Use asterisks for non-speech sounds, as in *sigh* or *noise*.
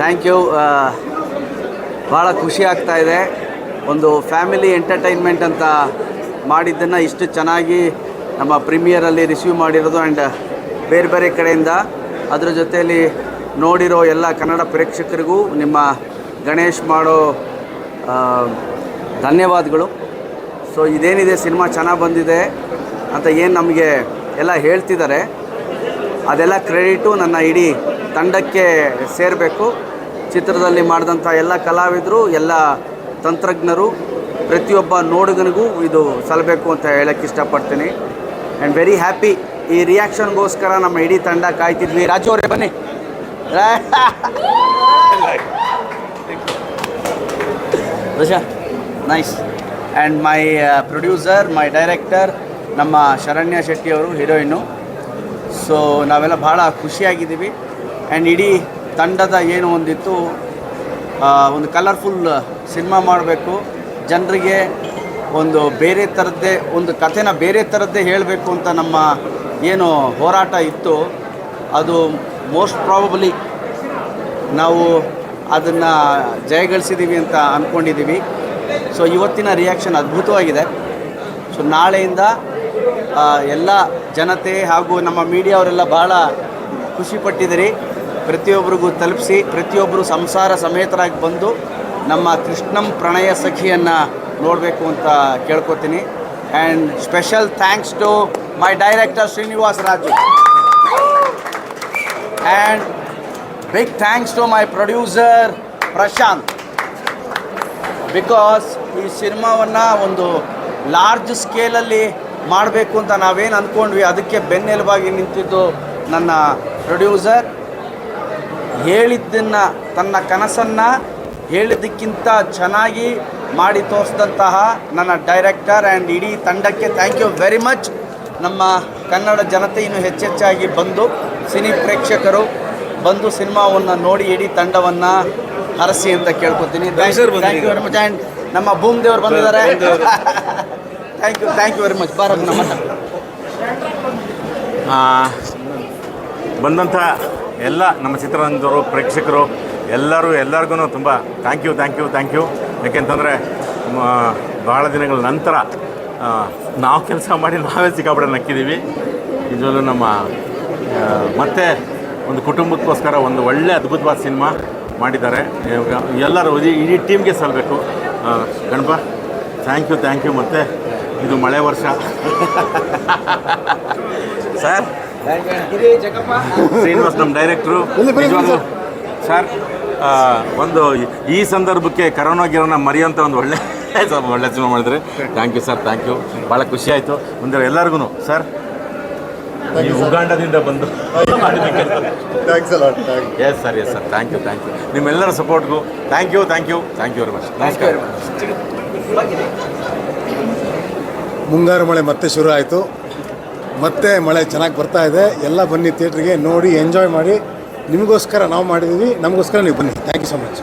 Thank you ಭಾಳ ಖುಷಿ ಆಗ್ತಾ ಇದೆ. ಒಂದು ಫ್ಯಾಮಿಲಿ ಎಂಟರ್ಟೈನ್ಮೆಂಟ್ ಅಂತ ಮಾಡಿದ್ದನ್ನು ಇಷ್ಟು ಚೆನ್ನಾಗಿ ನಮ್ಮ ಪ್ರೀಮಿಯರಲ್ಲಿ ರಿಸೀವ್ ಮಾಡಿರೋದು ಆ್ಯಂಡ್ ಬೇರೆ ಬೇರೆ ಕಡೆಯಿಂದ. ಅದರ ಜೊತೆಯಲ್ಲಿ ನೋಡಿರೋ ಎಲ್ಲ ಕನ್ನಡ ಪ್ರೇಕ್ಷಕರಿಗೂ ನಿಮ್ಮ ಗಣೇಶ್ ಮಾಡೋ ಧನ್ಯವಾದಗಳು. ಸೊ ಇದೇನಿದೆ, ಸಿನಿಮಾ ಚೆನ್ನಾಗಿ ಬಂದಿದೆ ಅಂತ ಏನು ನಮಗೆ ಎಲ್ಲ ಹೇಳ್ತಿದ್ದಾರೆ. ಅದೆಲ್ಲ ಕ್ರೆಡಿಟು ನನ್ನ ಇಡೀ ತಂಡಕ್ಕೆ ಸೇರಬೇಕು. ಚಿತ್ರದಲ್ಲಿ ಮಾಡಿದಂಥ ಎಲ್ಲ ಕಲಾವಿದರು, ಎಲ್ಲ ತಂತ್ರಜ್ಞರು, ಪ್ರತಿಯೊಬ್ಬ ನೋಡುಗನಿಗೂ ಇದು ಸಲ್ಲಬೇಕು ಅಂತ ಹೇಳಕ್ಕೆ ಇಷ್ಟಪಡ್ತೀನಿ. ಆ್ಯಂಡ್ ವೆರಿ ಹ್ಯಾಪಿ ಈ ರಿಯಾಕ್ಷನ್ಗೋಸ್ಕರ ನಮ್ಮ ಇಡೀ ತಂಡ ಕಾಯ್ತಿದ್ವಿ. ರಾಜು ಅವರೇ ಬನ್ನಿ. Raja nice and my producer my director ನಮ್ಮ ಶರಣ್ಯ ಶೆಟ್ಟಿ ಅವರು ಹೀರೋಯಿನ್ನು ಸೊ ನಾವೆಲ್ಲ ಭಾಳ ಖುಷಿಯಾಗಿದ್ದೀವಿ. ಆ್ಯಂಡ್ ಇಡೀ ತಂಡದ ಏನು ಒಂದಿತ್ತು ಒಂದು ಕಲರ್ಫುಲ್ ಸಿನಿಮಾ ಮಾಡಬೇಕು. ಜನರಿಗೆ ಒಂದು ಬೇರೆ ಥರದ್ದೇ ಒಂದು ಕಥೆನ ಬೇರೆ ಥರದ್ದೇ ಹೇಳಬೇಕು ಅಂತ ನಮ್ಮ ಏನು ಹೋರಾಟ ಇತ್ತು. ಅದು ಮೋಸ್ಟ್ ಪ್ರಾಬಬಲಿ ನಾವು ಅದನ್ನು ಜಯಗಳಿಸಿದ್ದೀವಿ ಅಂತ ಅಂದ್ಕೊಂಡಿದ್ದೀವಿ ಸೊ ಇವತ್ತಿನ ರಿಯಾಕ್ಷನ್ ಅದ್ಭುತವಾಗಿದೆ. ಸೊ ನಾಳೆಯಿಂದ ಎಲ್ಲ ಜನತೆ ಹಾಗೂ ನಮ್ಮ ಮೀಡಿಯಾವರೆಲ್ಲ ಭಾಳ ಖುಷಿಪಟ್ಟಿದ್ದೀರಿ ಪ್ರತಿಯೊಬ್ಬರಿಗೂ ತಲುಪಿಸಿ, ಪ್ರತಿಯೊಬ್ಬರು ಸಂಸಾರ ಸಮೇತರಾಗಿ ಬಂದು ನಮ್ಮ ಕೃಷ್ಣಂ ಪ್ರಣಯ ಸಖಿಯನ್ನು ನೋಡಬೇಕು ಅಂತ ಕೇಳ್ಕೊತೀನಿ. And special thanks to my director Srinivas Raju. And big thanks to my producer Prashanth. Because ಈ ಸಿನಿಮಾವನ್ನು ಒಂದು ಲಾರ್ಜ್ ಸ್ಕೇಲಲ್ಲಿ ಮಾಡಬೇಕು ಅಂತ ನಾವೇನು ಅಂದ್ಕೊಂಡ್ವಿ ಅದಕ್ಕೆ ಬೆನ್ನೆಲುಬಾಗಿ ನಿಂತಿದ್ದು ನನ್ನ ಪ್ರೊಡ್ಯೂಸರ್ ಹೇಳಿದ್ದನ್ನು ತನ್ನ ಕನಸನ್ನು ಹೇಳಿದ್ದಕ್ಕಿಂತ ಚೆನ್ನಾಗಿ ಮಾಡಿ ತೋರಿಸಿದಂತಹ ನನ್ನ ಡೈರೆಕ್ಟರ್ ಆ್ಯಂಡ್ ಇಡೀ ತಂಡಕ್ಕೆ ಥ್ಯಾಂಕ್ ಯು ವೆರಿ ಮಚ್ ನಮ್ಮ ಕನ್ನಡ ಜನತೆ ಇನ್ನೂ ಹೆಚ್ಚೆಚ್ಚಾಗಿ ಬಂದು ಸಿನಿ ಪ್ರೇಕ್ಷಕರು ಬಂದು ಸಿನಿಮಾವನ್ನು ನೋಡಿ ಇಡೀ ತಂಡವನ್ನು ಹರಸಿ ಅಂತ ಕೇಳ್ಕೊತೀನಿ. Thank you very much and ನಮ್ಮ ಭೂಮ್ ದೇವ್ರು ಬಂದಿದ್ದಾರೆ thank you thank you very much Bharat ನಮ್ಮ ಆ, ಬಂದಂಥ ಎಲ್ಲ ನಮ್ಮ ಚಿತ್ರರಂಗದವರು ಪ್ರೇಕ್ಷಕರು, ಎಲ್ಲರೂ ಎಲ್ಲರಿಗೂ ತುಂಬ thank you thank you thank you ಯಾಕೆಂತಂದರೆ ಭಾಳ ದಿನಗಳ ನಂತರ ನಾವು ಕೆಲಸ ಮಾಡಿ ನಾವೇ ಸಿಕ್ಕಾಪಟ್ಟೆ ನಕ್ಕಿದ್ದೀವಿ ನಿಜವಲ್ಲೂ ನಮ್ಮ ಮತ್ತೆ ಒಂದು ಕುಟುಂಬಕ್ಕೋಸ್ಕರ ಒಂದು ಒಳ್ಳೆ ಅದ್ಭುತವಾದ ಸಿನಿಮಾ ಮಾಡಿದ್ದಾರೆ. ಎಲ್ಲರೂ ಇಡೀ ಟೀಮ್ಗೆ ಸಲ್ಲಬೇಕು Ganapa thank you thank you ಮತ್ತು ಇದು ಮಳೆ ವರ್ಷ. *laughs* ಸರ್ ಶ್ರೀನಿವಾಸ್ ನಮ್ಮ ಡೈರೆಕ್ಟ್ರು ನಿಜವಾಗ್ಲೂ ಸರ್. ಆ, ಒಂದು ಈ ಸಂದರ್ಭಕ್ಕೆ ಕರೋನಾ ಗಿರೋನ ಮರೆಯೋಂಥ ಒಂದು ಒಳ್ಳೆ ಒಳ್ಳೆ ಸಿನಿಮಾ ಮಾಡಿದ್ರೆ. Thank you sir thank you ಭಾಳ ಖುಷಿ ಆಯಿತು. ಮುಂದೆ ಎಲ್ಲರಿಗೂ ಸರ್ ಈ ಉಗಾಂಡದಿಂದ ಬಂದು ಥ್ಯಾಂಕ್ಸ್ ಅಲ್ಲ thank yes sir yes sir thank you thank you ನಿಮ್ಮೆಲ್ಲರ ಸಪೋರ್ಟ್ಗೂ thank you thank you thank you very much ನಮಸ್ಕಾರ ಮುಂಗಾರು ಮಳೆ ಮತ್ತೆ ಶುರು ಆಯಿತು. ಮತ್ತೆ ಮಳೆ ಚೆನ್ನಾಗಿ ಬರ್ತಾ ಇದೆ. ಎಲ್ಲ ಬನ್ನಿ ಥಿಯೇಟ್ರಿಗೆ ನೋಡಿ ಎಂಜಾಯ್ ಮಾಡಿ. ನಿಮಗೋಸ್ಕರ ನಾವು ಮಾಡಿದ್ದೀವಿ ನಮಗೋಸ್ಕರ ನೀವು ಬನ್ನಿ. Thank you so much